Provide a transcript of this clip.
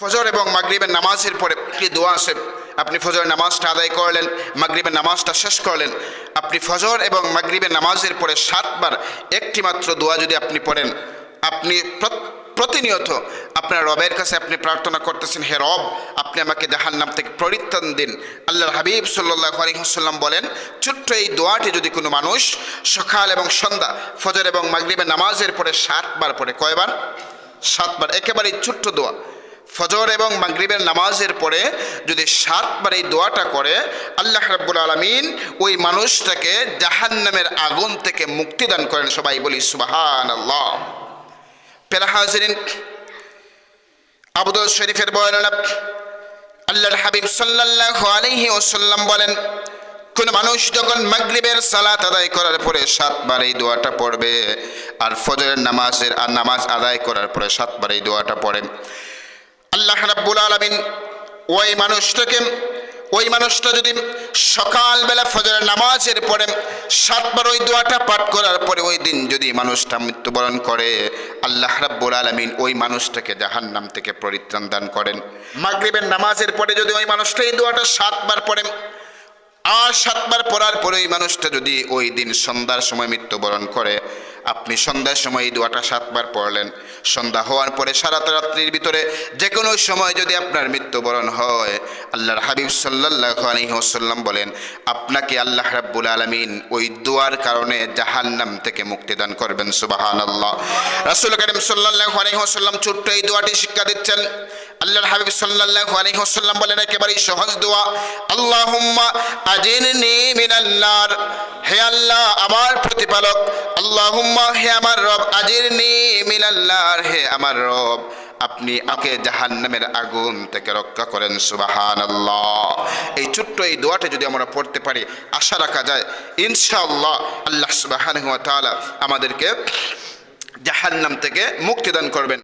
ফজর এবং মাগরিবের নামাজের পরে একটি দোয়া আছে? আপনি ফজর নামাজটা আদায় করলেন, মাগরিবের নামাজটা শেষ করলেন। আপনি ফজর এবং মাগরিবের নামাজের পরে সাতবার একটি মাত্র দোয়া যদি আপনি পড়েন, আপনি প্রতিনিয়ত আপনার রবের কাছে আপনি প্রার্থনা করতেছেন, হে রব, আপনি আমাকে জাহান নাম থেকে পরিত্রাণ দিন। আল্লাহর হাবিব সাল্লাহ আলহিহাল্লাম বলেন, ছোট্ট এই দোয়াটি যদি কোনো মানুষ সকাল এবং সন্ধ্যা, ফজর এবং মাগরিবের নামাজের পরে সাতবার পড়ে। কয়বার? সাতবার। একেবারেই ছোট্ট দোয়া। ফজর এবং মাগরিবের নামাজের পরে যদি সাতবার এই দোয়াটা করে, আল্লাহ রাব্বুল আলমিন ওই মানুষটাকে জাহান্নামের আগুন থেকে মুক্তি দান করেন। সবাই বলি সুবাহান আল্লাহ পেরা হাজরিন, আবুদুল শরীফের বর্ণনা, আল্লাহর হাবিব সাল্লাল্লাহু আলাইহি ওয়াসাল্লাম বলেন, কোন মানুষ যখন মাগরিবের সালাত আদায় করার পরে সাতবার এই দোয়াটা পড়বে, আর ফজরের নামাজের আর নামাজ আদায় করার পরে সাতবার এই দোয়াটা পড়ে। আল্লাহ রাব্বুল আলামিন ওই মানুষটাকে, ওই মানুষটা যদি সকালবেলা ফজরের নামাজের পরে সাতবার ওই দোয়াটা পাঠ করার পরে ওই দিন যদি মানুষটা মৃত্যুবরণ করে, আল্লাহ রাব্বুল আলামিন ওই মানুষটাকে জাহান নাম থেকে পরিত্রাণ দান করেন। মাগরিবের নামাজের পরে যদি ওই মানুষটা এই দোয়াটা সাতবার পড়ে আর সাতবার পড়ার পরে ওই মানুষটা যদি ওই দিন সন্ধ্যার সময় মৃত্যুবরণ করে, আপনি সন্ধ্যার সময় এই দোয়াটা সাতবার পড়লেন। সন্ধ্যা হওয়ার পরে সারা রাত্রির ভিতরে যে কোনো সময় যদি আপনার মৃত্যুবরণ হয়, আল্লাহর হাবিব সাল্লাহ আলহিহসাল্লাম বলেন, আপনাকে আল্লাহ রাব্বুল আলমিন ওই দোয়ার কারণে জাহান্নাম থেকে মুক্তিদান করবেন সুবাহান আল্লাহ রাসুল করিম সাল্লাহ আলহিহসাল্লাম ছোট্ট এই দোয়াটি শিক্ষা দিচ্ছেন। আল্লাহর হাবিব সাল্লাল্লাহু আলাইহি ওয়াসাল্লাম বলেন একেবারেই সহজ দোয়া, আল্লাহুম্মা আজিরনি মিনান নার হে আল্লাহ আমার প্রতিপালক, আল্লাহুম্মা হে আমার রব, আজিরনি মিনান নার হে আমার রব, আপনি আমাকে জাহান্নামের আগুন থেকে রক্ষা করেন, সুবহানাল্লাহ। এই ছোট্ট এই দোয়াটা যদি আমরা পড়তে পারি, আশা রাখা যায়, ইনশাআল্লাহ আল্লাহ তাআলা আমাদেরকে জাহান্নাম থেকে মুক্তিদান করবেন।